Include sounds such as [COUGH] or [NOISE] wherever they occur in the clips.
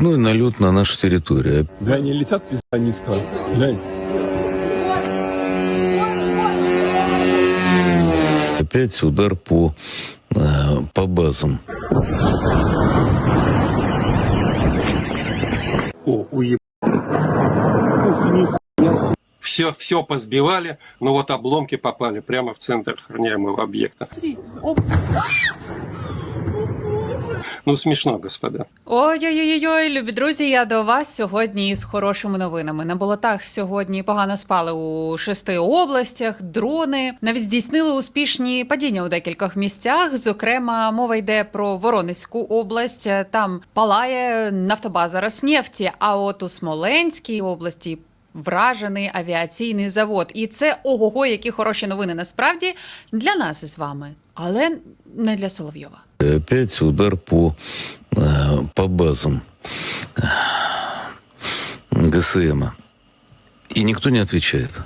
очередной налет на нашу территорию. Бля, они летят пизда низко. Глянь. Опять удар по, э, по базам. О, уеб... Все, все позбивали, но вот обломки попали прямо в центр охраняемого объекта. Ну, смешно, господа. Ой-ой-ой, любі друзі, я до вас сьогодні з хорошими новинами. На болотах сьогодні погано спали у шести областях. Дрони навіть здійснили успішні падіння у декількох місцях. Зокрема, мова йде про Воронезьку область. Там палає нафтобаза Роснефті. А от у Смоленській області. Вражений авіаційний завод, і це ого-го, які хороші новини насправді для нас з вами, але не для Соловйова. И опять удар по, э, по базам ГСМ. И никто не отвечает.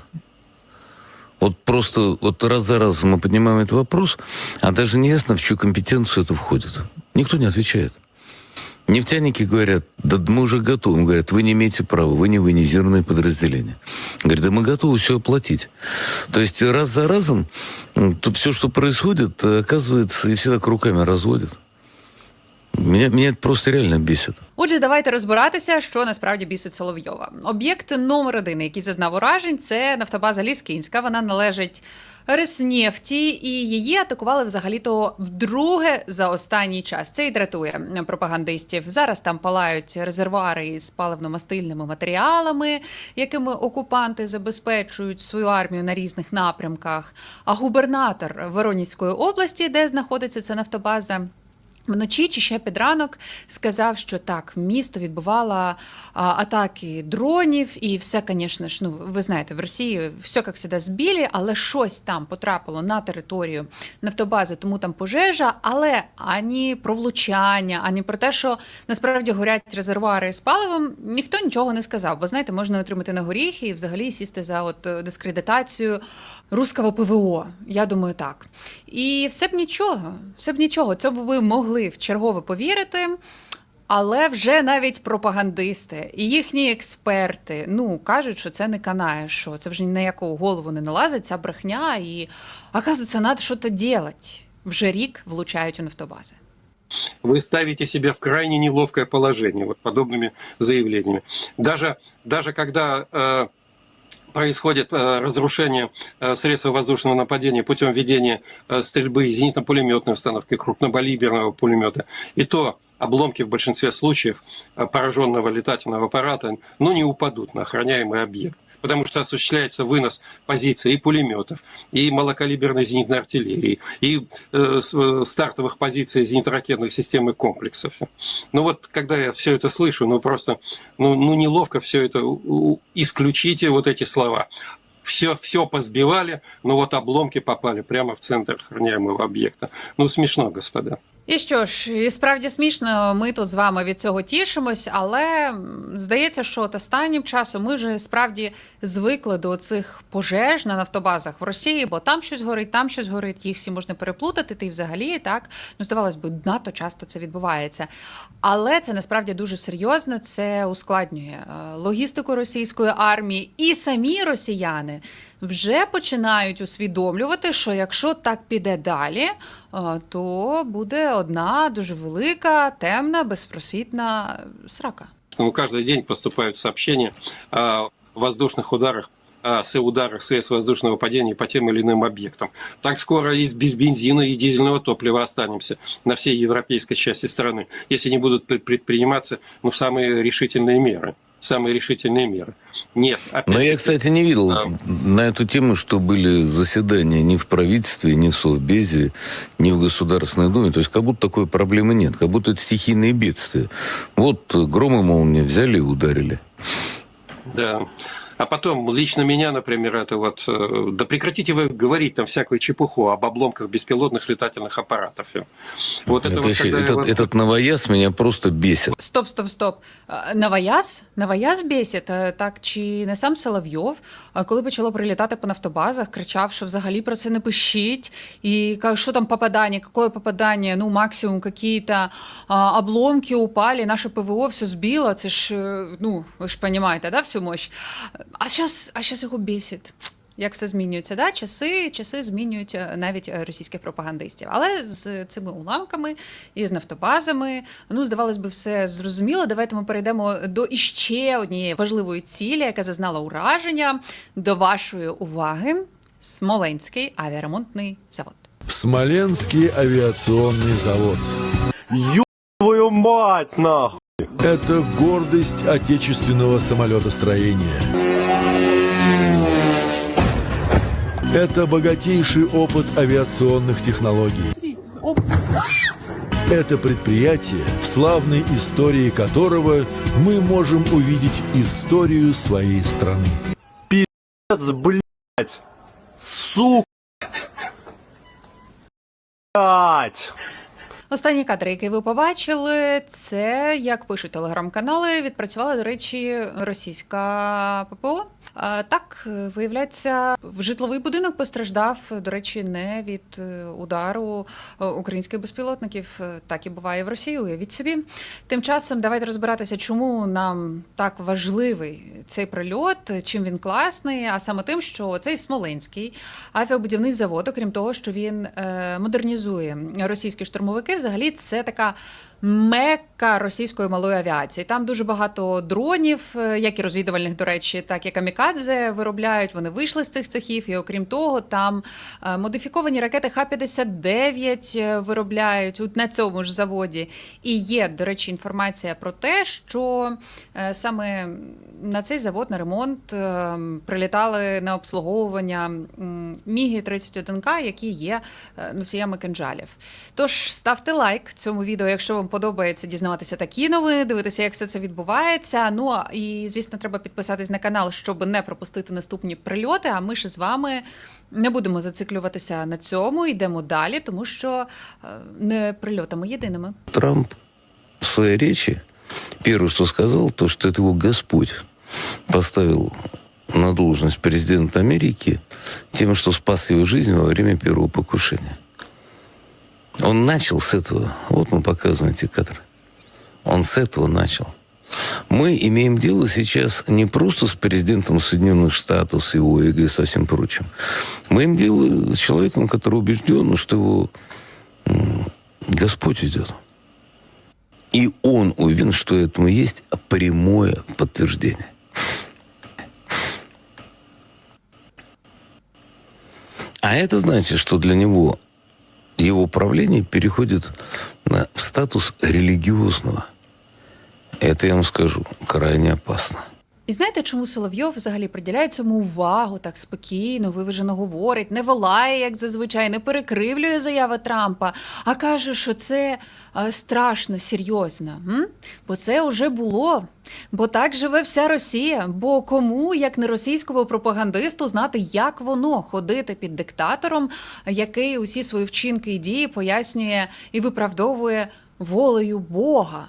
Вот просто вот раз за разом мы поднимаем этот вопрос, а даже не ясно, в чью компетенцию это входит. Никто не отвечает. Нефтяники говорят, да мы уже готовы. Говорят, вы не имеете права, вы не военизированные подразделения. Говорят, да мы готовы все оплатить. То есть раз за разом м, тут все, что происходит, э, оказывается, и все так руками разводят. Меня, меня это просто реально бесит. Отже, давайте розбиратися, що насправді бісить Соловйова. Об'єкт номер один, який зазнав уражень, це нафтобаза Ліскінська. Вона належить Реснефті, і її атакували взагалі-то вдруге за останній час. Це і дратує пропагандистів. Зараз там палають резервуари із паливно-мастильними матеріалами, якими окупанти забезпечують свою армію на різних напрямках. А губернатор Воронізької області, де знаходиться ця нафтобаза. Вночі чи ще під ранок сказав, що так, місто відбувало а, атаки дронів, і все, звісно ж, ну ви знаєте, в Росії все як завжди збілі, але щось там потрапило на територію нафтобази, тому там пожежа, але ані про влучання, ані про те, що насправді горять резервуари з паливом, ніхто нічого не сказав. Бо знаєте, можна отримати на горіхи і взагалі сісти за от е, дискредитацію руского ПВО. Я думаю, так. І все б нічого, все б нічого. Це б ви могли в чергове повірити. Але вже навіть пропагандисти і їхні експерти ну кажуть, що це не канає, що це вже ні на яку голову не налазить, ця брехня, і оказується, треба щось делать. Вже рік влучають у нафтобази. Вы ставите себя в крайне неловкое положение вот подобными заявлениями. Даже, даже когда э, происходит э, разрушение э, средств воздушного нападения путем ведения э, стрельбы из зенитно-пулеметной установки, крупнокалиберного пулемета, и то обломки в большинстве случаев э, пораженного летательного аппарата ну, не упадут на охраняемый объект. Потому что осуществляется вынос позиций и пулеметов, и малокалиберной зенитной артиллерии, и э, э, стартовых позиций зенитно-ракетных систем и комплексов. Ну вот, когда я все это слышу, ну просто, ну, ну неловко все это. Исключите вот эти слова. Все, все позбивали, но вот обломки попали прямо в центр охраняемого объекта. Ну смешно, господа. І що ж, і справді смішно, ми тут з вами від цього тішимось, але здається, що от останнім часом ми вже справді звикли до цих пожеж на нафтобазах в Росії, бо там щось горить, там щось горить, їх всі можна переплутати, та й взагалі так. Ну, здавалось би, надто часто це відбувається. Але це насправді дуже серйозно, це ускладнює е, логістику російської армії, і самі росіяни вже починають усвідомлювати, що якщо так піде далі, е, то буде одна дуже велика, темна, безпросвітна срака. Ну, каждый день поступают сообщения о воздушных ударах о с- ударах средств воздушного падения по тем или иным объектам. Так скоро и без бензина и дизельного топлива останемся на всей европейской части страны, если не будут пред- предприниматься ну, самые решительные меры. Самые решительные меры. Нет. Но я, кстати, не видел А. на эту тему, что были заседания ни в правительстве, ни в Совбезе, ни в Государственной Думе. То есть как будто такой проблемы нет, как будто это стихийные бедствия. Вот гром и молния взяли и ударили. Да. А потом, лично меня, например, это вот, э, да прекратите вы говорить там всякую чепуху об обломках беспилотных летательных аппаратов. Вот это, Это вот, вообще- когда я этот, вот- этот новояз меня просто бесит. Стоп, стоп, стоп. Е, Новояз? Новояз бесить? Е, Так чи не сам Соловйов, е, коли почало прилітати по нафтобазах, кричав, що взагалі про це не пишіть, і каже, що там попадання, какое попадання, ну максимум какие-то а, обломки упали, наше ПВО все збило, це ж, е, ну, ви ж розумієте, да, всю мощь. А зараз а щас його бесить. Як все змінюється, да? часи, часи змінюють е, навіть е, російських пропагандистів. Але з цими уламками і з нафтобазами, ну здавалось би, все зрозуміло. Давайте ми перейдемо до іще однієї важливої цілі, яка зазнала ураження. До вашої уваги Смоленський авіаремонтний завод. Смоленский авиационный завод. Ёб твою мать, нахуй! Это гордость отечественного самолетостроения. Это богатейший опыт авиационных технологий. Это предприятие, в славной истории которого мы можем увидеть историю своей страны. Пиздец, блядь! Сука! Блядь! Останні кадри, які ви побачили, це як пишуть телеграм-канали. Відпрацювала, до речі, російська ППО. Так, виявляється, житловий будинок постраждав, до речі, не від е, удару е, українських безпілотників. Е, Так і буває в Росії. Уявіть собі. Тим часом давайте розбиратися, чому нам так важливий цей прильот, чим він класний, а саме тим, що цей Смоленський авіабудівний завод, окрім того, що він модернізує російські штурмовики, взагалі це така мекка російської малої авіації. Там дуже багато дронів, е, як і розвідувальних, до речі, так і камікадзе виробляють. Вони вийшли з цих цехів. І окрім того, там е, модифіковані ракети Х-59 е, виробляють на цьому ж заводі. І є, до речі, інформація про те, що саме на цей завод на ремонт прилітали на обслуговування м, Міги 31К, які є носіями кинджалів. Тож ставте лайк цьому відео, якщо вам подобається дізнаватися такі новини, дивитися, як все це відбувається. Ну і звісно, треба підписатись на канал, щоб не пропустити наступні прильоти. А ми ж з вами не будемо зациклюватися на цьому. Йдемо далі, тому що е, не прильотами єдиними. Трамп в своей речи первое, что сказал, то, что это его Господь поставил на должность президента Америки тем, что спас его жизнь во время первого покушения. Он начал с этого. Вот мы показываем эти кадры. Он с этого начал. Мы имеем дело сейчас не просто с президентом Соединенных Штатов, с его эго и со всем прочим. Мы имеем дело с человеком, который убежден, что его Господь ведет. И он уверен, что этому есть прямое подтверждение. А это значит, что для него его правление переходит на в статус религиозного. Это, я вам скажу, крайне опасно. І знаєте, чому Соловйов взагалі приділяє цьому увагу так спокійно, виважено говорить, не волає, як зазвичай, не перекривлює заяви Трампа, а каже, що це е, страшно, серйозно. М? Бо це вже було. Бо так живе вся Росія. Бо кому, як не російському пропагандисту, знати, як воно ходити під диктатором, який усі свої вчинки і дії пояснює і виправдовує волею Бога.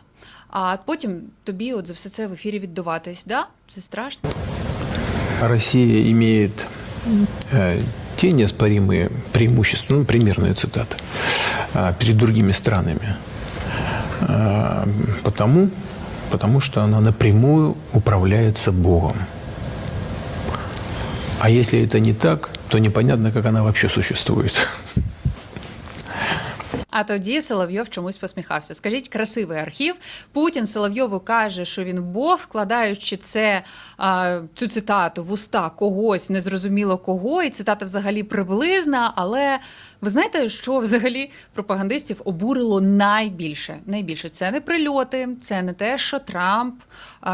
А потім тобі от за все це в ефірі віддуватись. Да? Це страшно. Россия имеет э, те неоспоримые преимущества, ну, примерная цитата, а, перед другими странами, а, потому, потому что она напрямую управляется Богом. А если это не так, то непонятно, как она вообще существует. А тоді Соловйов чомусь посміхався. Скажіть, красивий архів. Путін Соловйову каже, що він Бог, вкладаючи це цю цитату в уста когось, незрозуміло кого, і цитата взагалі приблизна. Але ви знаєте, що взагалі пропагандистів обурило найбільше? Найбільше це не прильоти, це не те, що Трамп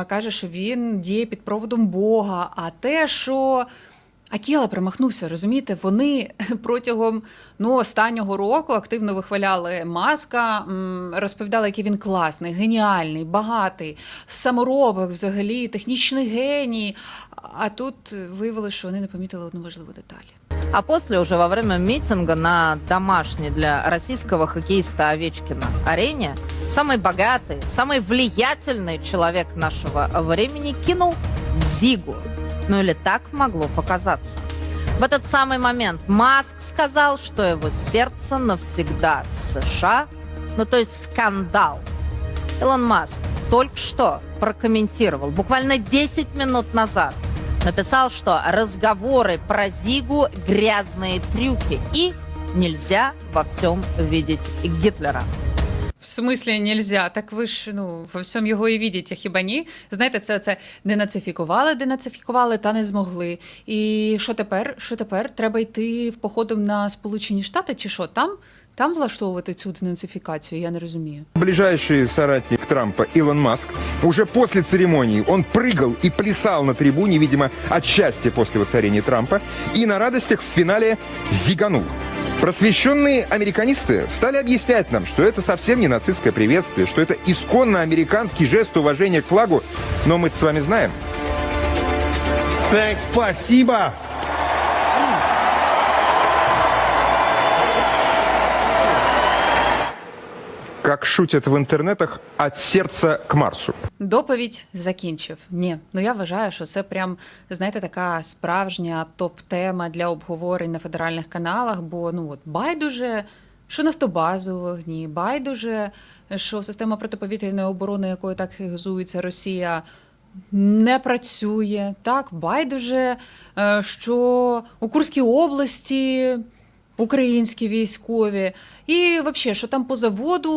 каже, що він діє під проводом Бога, а те, що. Акіла примахнувся, розумієте? Вони [LAUGHS] протягом ну, останнього року активно вихваляли маска, м, розповідали, який він класний, геніальний, багатий, саморобок, взагалі, технічний геній. А тут виявилося, що вони не помітили одну важливу деталь. А после уже во время митинга на домашней для российского хоккеиста Овечкина арене самый богатый, самый влиятельный человек нашего времени кинул Зигу. Ну или так могло показаться. В этот самый момент Маск сказал, что его сердце навсегда с США. Ну то есть скандал. Илон Маск только что прокомментировал, буквально 10 минут назад, написал, что разговоры про Зигу – грязные трюки и нельзя во всем видеть Гитлера. В смислі нельзя, так ви ж ну во всьому його і відіть, а хіба ні? Знаєте, це, це денацифікували, денацифікували та не змогли. І що тепер? Що тепер? Треба йти в походом на Сполучені Штати, чи що там? Там влаштовувати цю денацифікацію? Я не розумію. Ближайший соратник Трампа Илон Маск уже после церемонии он прыгал и плясал на трибуне, видимо, от счастья после воцарения Трампа, и на радостях в финале зиганул. Просвещенные американисты стали объяснять нам, что это совсем не нацистское приветствие, что это исконно американский жест уважения к флагу, но мы с вами знаем, Спасибо. Как шутят в интернетах, от сердца к Марсу. Доповідь закінчив. Ні, ну я вважаю, що це прям знаєте така справжня топ-тема для обговорень на федеральних каналах. Бо ну от байдуже, що нафтобазу вогні, байдуже, що система протиповітряної оборони, якою так гізується Росія. Не працює так, байдуже, е, що у Курській області українські військові, і взагалі, що там по заводу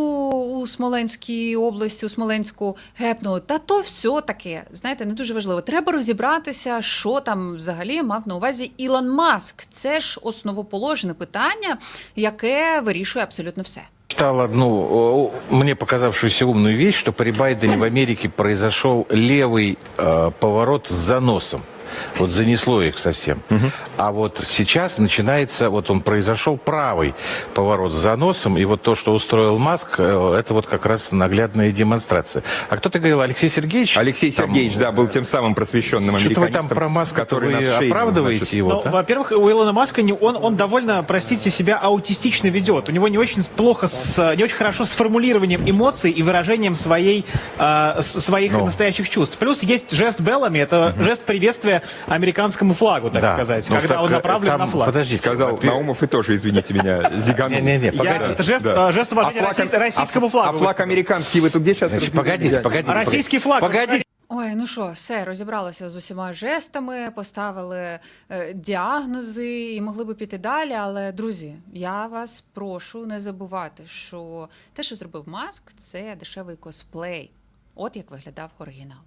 у Смоленській області, у Смоленську гепнули. Та то все таке, знаєте, не дуже важливо. Треба розібратися, що там взагалі мав на увазі Ілон Маск. Це ж основоположне питання, яке вирішує абсолютно все. читал одну, мне показавшуюся умную вещь, что при Байдене в Америке произошел левый э, поворот с заносом. Вот занесло их совсем. А вот сейчас начинается, вот он произошел правый поворот с заносом, и вот то, что устроил Маск, э, это вот как раз наглядная демонстрация. А кто-то говорил, Алексей Сергеевич? Алексей там, Сергеевич, да, был тем самым просвещенным Что-то вы там про Маска, который вы нас шеймил, оправдываете значит. его, Ну, да? во-первых, у Илона Маска не, он, он довольно, простите, себя аутистично ведет. У него не очень плохо, с, не очень хорошо с формулированием эмоций и выражением своей, э, своих Ну. настоящих чувств. Плюс есть жест Беллами, это жест приветствия американскому флагу, так Да. сказать, Ну, когда так, он э, направлен там, на флаг. Подождите. Сказал во-первых, Наумов и тоже, извините меня, зиганул. Не-не-не, Я- погодите. это жест, Да. э, жест уважения А флаг- российс- российскому а- флагу. А флаг высказал. американский вы тут где сейчас? Значит, погодите, погодите. А российский флаг. Погодите. Ой, ну що, все, розібралися з усіма жестами, поставили е, діагнози і могли би піти далі. Але, друзі, я вас прошу не забувати, що те, що зробив Маск, це дешевий косплей. От як виглядав оригінал.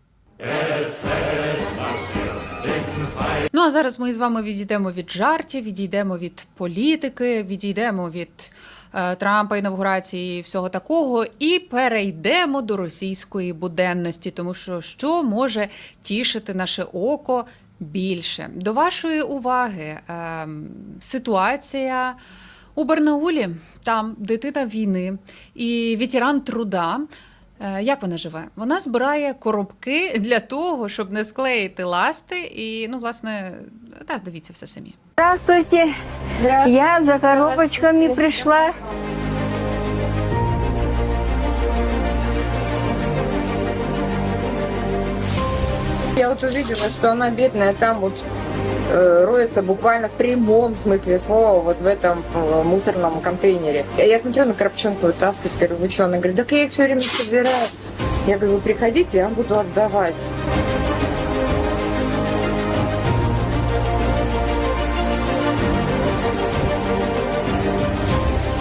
Ну а зараз ми з вами відійдемо від жартів, відійдемо від політики, відійдемо від е, Трампа, інавгурації і всього такого, і перейдемо до російської буденності, тому що що може тішити наше око більше? До вашої уваги е, ситуація. У Барнаулі там дитина війни і ветеран труда. Е, Як вона живе? Вона збирає коробки для того, щоб не склеїти ласти. І, ну, власне, так, дивіться все самі. Здравствуйте. Я за коробочками пришла. Я вот увидела, что она бедная там вот роется буквально в прямом смысле слова вот в этом э, мусорном контейнере. Я смотрю на коробчонку вытаскивать, говорю, вы что? Она говорит, так я их все время собираю. Я говорю, приходите, я вам буду отдавать.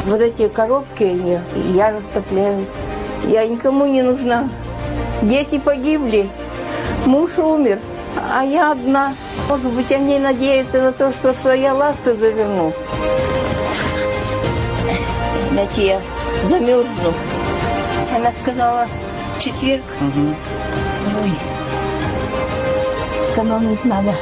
Вот эти коробки я, я растопляю. Я никому не нужна. Дети погибли, муж умер, а я одна. Может быть, они надеются на то, что, что я ласты заверну. Иначе я замерзну. Она сказала, в четверг. Ой, экономить надо.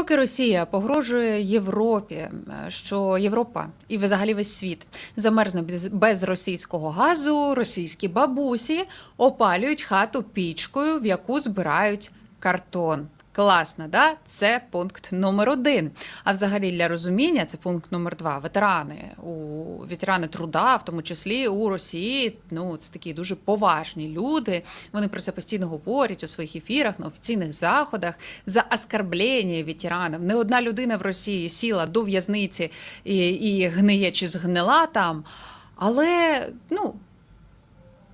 Поки Росія погрожує Європі, е, що Європа і взагалі весь світ замерзне без- без російського газу, російські бабусі опалюють хату пічкою, в яку збирають картон. Класно, да? Це пункт номер один. А взагалі для розуміння це пункт номер два. Ветерани у ветерани труда, в тому числі у Росії. Ну це такі дуже поважні люди. Вони про це постійно говорять у своїх ефірах, на офіційних заходах за оскорблення ветеранів. Не одна людина в Росії сіла до в'язниці і, і гниє чи згнила там. Але ну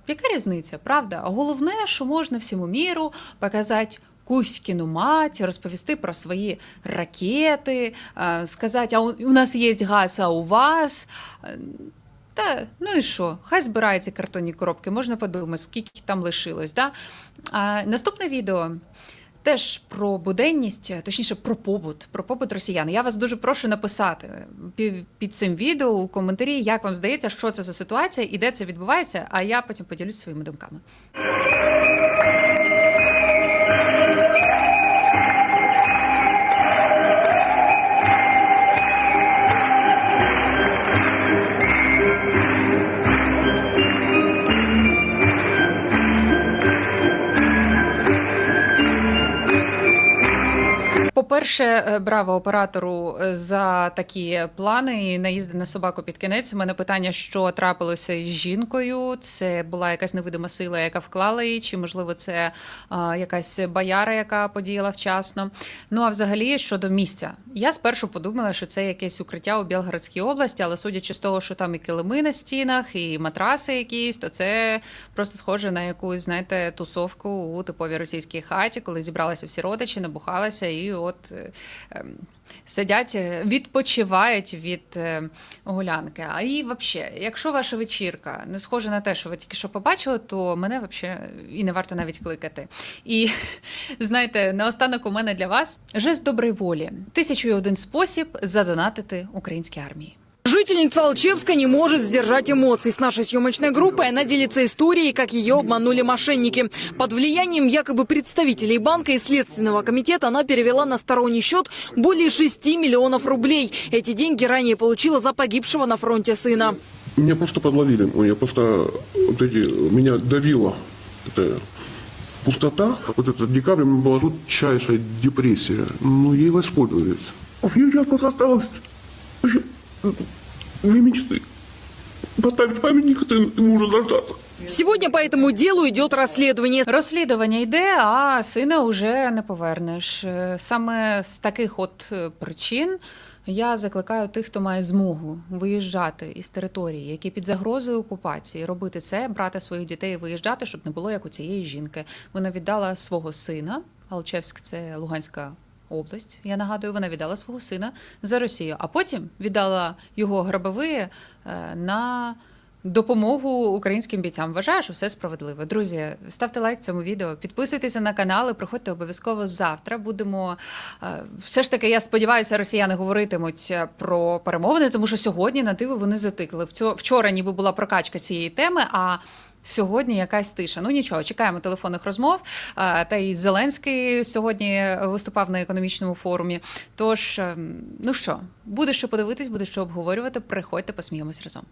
яка різниця, правда? Головне, що можна всьому міру показати. Кузькіну мать, розповісти про свої ракети, е, сказати, а у нас є газ, а у вас. Е, Та ну і що? Хай збирають ці картонні коробки, можна подумати, скільки там лишилось. Да? А, наступне відео теж про буденність, точніше про побут, про побут росіян. Я вас дуже прошу написати під цим відео у коментарі, як вам здається, що це за ситуація і де це відбувається. А я потім поділюсь своїми думками. По-перше, е, браво оператору е, за такі плани і наїзди на собаку під кінець. У мене питання, що трапилося із жінкою. Це була якась невидима сила, яка вклала її, чи можливо це а, якась бояра, яка подіяла вчасно. Ну а взагалі щодо місця, я спершу подумала, що це якесь укриття у Білгородській області, але судячи з того, що там і килими на стінах, і матраси якісь, то це просто схоже на якусь, знаєте, тусовку у типовій російській хаті, коли зібралися всі родичі, набухалися і от е, ем, сидять, е, відпочивають від е, гулянки. А і взагалі, якщо ваша вечірка не схожа на те, що ви тільки що побачили, то мене взагалі і не варто навіть кликати. І [LAUGHS] знаєте, наостанок у мене для вас жест доброї волі. Тисячу і один спосіб задонатити українській армії. Жительница Алчевска не может сдержать эмоций. С нашей съемочной группой она делится историей, как ее обманули мошенники. Под влиянием якобы представителей банка и Следственного комитета она перевела на сторонний счет более 6 миллионов рублей. Эти деньги ранее получила за погибшего на фронте сына. Меня просто подловили. Ой, Я просто вот эти меня давило. Это пустота. Вот этот декабрь меня была жутчайшая депрессия. Ну, ей воспользовались. Мне сейчас просто осталось две мечты. Поставить памятник и мужа дождаться. Сегодня по этому делу идет расследование. Розслідування йде, а сина вже не повернеш. Е, Саме з таких от е, причин я закликаю тих, хто має змогу виїжджати із території, які під загрозою окупації, робити це, брати своїх дітей і виїжджати, щоб не було як у цієї жінки. Вона віддала свого сина. Алчевськ це Луганська область. Я нагадую, вона віддала свого сина за Росію, а потім віддала його грабові е, на допомогу українським бійцям. Вважаю, що все справедливо. Друзі, ставте лайк цьому відео, підписуйтеся на канал і приходьте обов'язково завтра. Будемо е, все ж таки, я сподіваюся, росіяни говоритимуть е, про перемовини, тому що сьогодні на диво вони затикли. Вчора ніби була прокачка цієї теми. а Сьогодні якась тиша. Ну нічого, чекаємо телефонних розмов. Та й Зеленський сьогодні виступав на економічному форумі. Тож, ем, ну що, буде що подивитись, буде що обговорювати. Приходьте, посміємось разом.